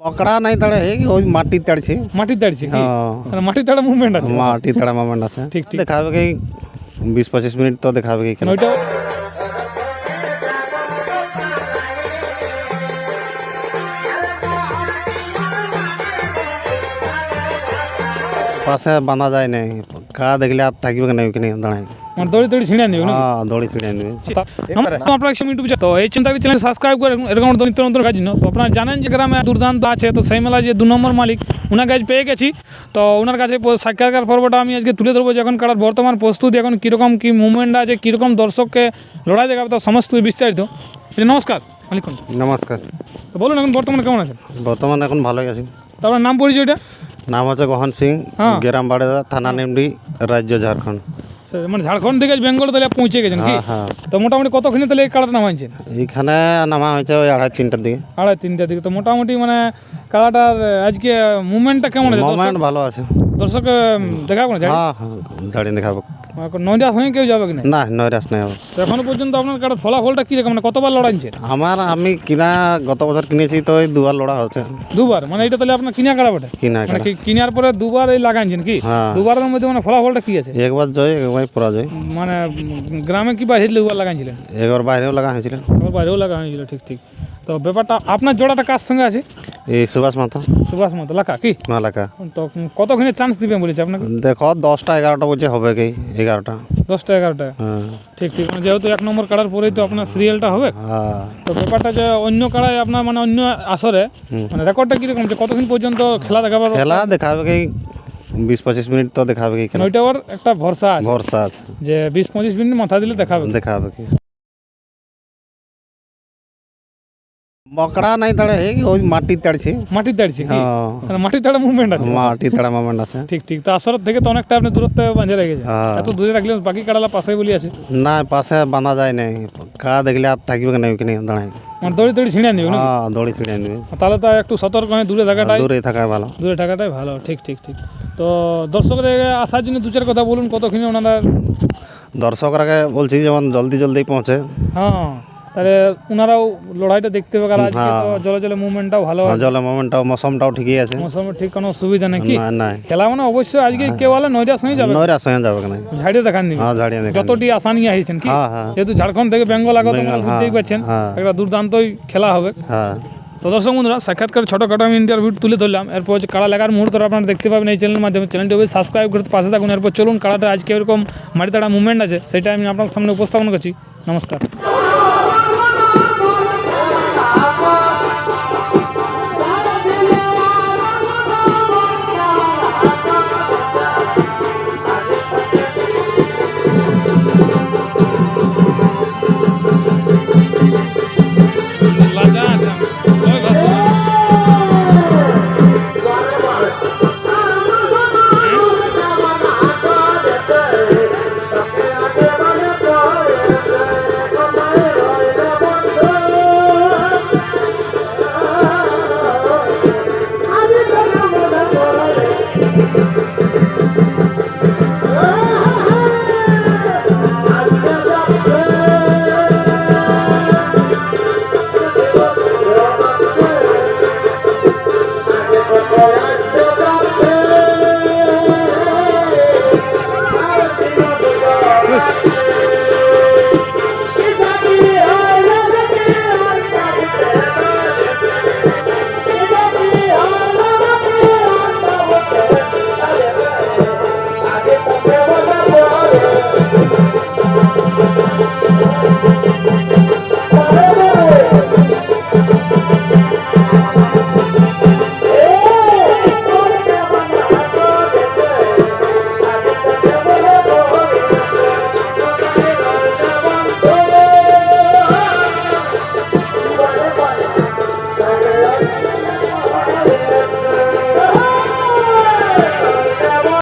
মকড়া নাই তাড়ে এই ওই মাটি তাড়ছে মাটির দাঁড়িয়েছে কি মানে মাটির দাঁড়া মুভমেন্ট আছে মাটি তাড়া মোমেন্ট আছে ঠিক, ঠিক। দেখাবে কি বিশ পঁচিশ মিনিট তো দেখাবে কি ওইটা পাশে বাঁধা যায় নাই কাড়া দেখলে আর থাকবে না ওইখানে দাঁড়ায় দড়ি দড়ি ছিঁড়ে না হ্যাঁ দড়ি ছিঁড়ে আপনার ইউটিউব তো এই চিন্তা চ্যানেল সাবস্ক্রাইব করে এরকম নিত্য নতুন কাজ। তো আপনারা জানেন যে গ্রামে দুর্দান্ত আছে তো সেই মেলা যে দু নম্বর মালিক ওনার পেয়ে গেছি। তো ওনার কাছে সাক্ষাৎকার পর্বটা আমি আজকে তুলে ধরবো যে এখন বর্তমান প্রস্তুতি এখন কীরকম কী মুভমেন্ট আছে কীরকম দর্শককে লড়াই দেখাবে তো সমস্ত বিস্তারিত। নমস্কার নমস্কার। তো বলুন এখন বর্তমানে কেমন আছেন বর্তমানে এখন ভালোই আছি। তো আপনার নাম পরিচয়টা? নাম হচ্ছে গহন সিং হ্যাঁ। গ্রাম বাড়েদা থানা নেমডি রাজ্য ঝাড়খণ্ড। মানে ঝাড়খণ্ড থেকে বেঙ্গল তাহলে পৌঁছে গেছেন কি? হ্যাঁ হ্যাঁ। তো মোটামুটি কতক্ষণে তাহলে এই কালাটা নামাইছেন এইখানে নামা হয়েছে ওই আড়াই তিনটার দিকে। আড়াই তিনটার দিকে। তো মোটামুটি মানে কালাটার আজকে মুভমেন্টটা কেমন আছে মোমেন্ট ভালো আছে। দর্শক দেখাবো না হ্যাঁ ঝাড়ি দেখাবো নদিয়ার সঙ্গে কেউ যাবে কিনা না? নৈরাস নেই হবে এখনও পর্যন্ত আপনার কাটার ফলাফলটা কী রকম মানে কতবার লড়াইছে আমার আমি কিনা গত বছর কিনেছি তো ওই দুবার লড়া হচ্ছে দুবার? মানে এটা তাহলে আপনার কিনা বটে কিনা মানে কি- কিনার পরে দুবার এই লাগাইছেন কি? হ্যাঁ। দুবারের মধ্যে মানে ফলাফলটা কি আছে? একবার জয় একবার পরাজয়। মানে গ্রামে কি বাইরে দুবার লাগাইছিলেন একবার বাইরেও লাগা হয়েছিল। বাইরেও লাগা হয়েছিল ঠিক ঠিক। তো ব্যাপারটা আপনার জোড়াটা কার সঙ্গে আছে? এই সুভাষ মাথা। সুভাষ মতো লাকা কি? মালাকা তো কতক্ষণে চান্স দিবেন বলেছে আপনাকে? দেখো দশটা এগারোটা বলছে হবে কি এগারোটা। দশটা এগারোটা। হ্যাঁ। ঠিক ঠিক মানে যেহেতু এক নম্বর কাড়ার পরেই তো আপনার সিরিয়ালটা হবে। হ্যাঁ। তো ব্যাপারটা যে অন্য কাড়ায় আপনার মানে অন্য আসরে মানে রেকর্ডটা কীরকম? যে কতক্ষণ পর্যন্ত খেলা দেখাবে? খেলা দেখাবে কি বিশ পঁচিশ মিনিট তো দেখাবে কি মানে ওইটা ওর একটা ভরসা আছে। ভরসা আছে। যে বিশ পঁচিশ মিনিট মাথা দিলে দেখাবে। দেখাবে কি। মকড়া নাই তাড়ে এই ওই মাটি তাড়ছে মাটির দাঁড়িয়েছে কি হ্যাঁ মানে মাটির দাঁড়া মুভমেন্ট আছে মাটি তাড়া মোমেন্ট আছে ঠিক ঠিক তো আসরের থেকে তো অনেকটা আপনি দূরত্বে বাঁধে হ্যাঁ এত দূরে রাখলে বাকি কাড়ালা পাশে বলি আছে না পাশে বাঁধা যায় নাই কাড়া দেখলে আর থাকবে না ওইখানে দাঁড়ায় মানে দড়ি দড়ি ছিঁড়ে নিবে না হ্যাঁ দড়ি ছিঁড়ে নেবে তাহলে তো একটু সতর্ক হয়ে দূরে থাকাটাই দূরে থাকা ভালো দূরে থাকাটাই ভালো ঠিক ঠিক ঠিক তো দর্শকদের আসার জন্য দু চার কথা বলুন কতক্ষণে ওনারা দর্শকরাকে বলছি যেমন জলদি জলদি পৌঁছে হ্যাঁ তাহলে ওনারাও লড়াইটা দেখতে পাবে আর আজকে তো হ্যাঁ। জলে জলে মুভমেন্টটাও ভালো আছে জলে মোমেন্টটাও মৌসমটাও ঠিকই আছে। মৌসুমের ঠিক কোনো সুবিধা নেই কি? না খেলা মানে অবশ্যই আজকে কেউ হলে নয়টার সঙ্গে যাবে। নয়রা সঙ্গে যাবে না ঝাড়িয়ে দেখান দিবে। হ্যাঁ ঝাড়িয়ে দেখেন যতটি আশা নিয়ে আসছেন কি? হ্যাঁ হ্যাঁ। যেহেতু ঝাড়খণ্ড থেকে বেঙ্গল আগত বেঙ্গল, বুঝতেই হ্যাঁ, পারছেন হ্যাঁ। একটা দুর্দান্তই খেলা হবে। হ্যাঁ। তো দর্শক বন্ধুরা সাক্ষাৎকার ছোটোখাটো আমি ইন্টারভিউ তুলে ধরলাম। এরপর হচ্ছে কাড়া লাগার মুহূর্ত আপনারা দেখতে পাবেন এই চ্যানেলের মাধ্যমে। চ্যানেলটি অবশ্যই সাবস্ক্রাইব করতে পাশে থাকুন। এরপর চলুন কাড়াটা আজকে এরকম মাটি তাড়া মুভমেন্ট আছে সেটা আমি আপনার সামনে উপস্থাপন করছি। নমস্কার।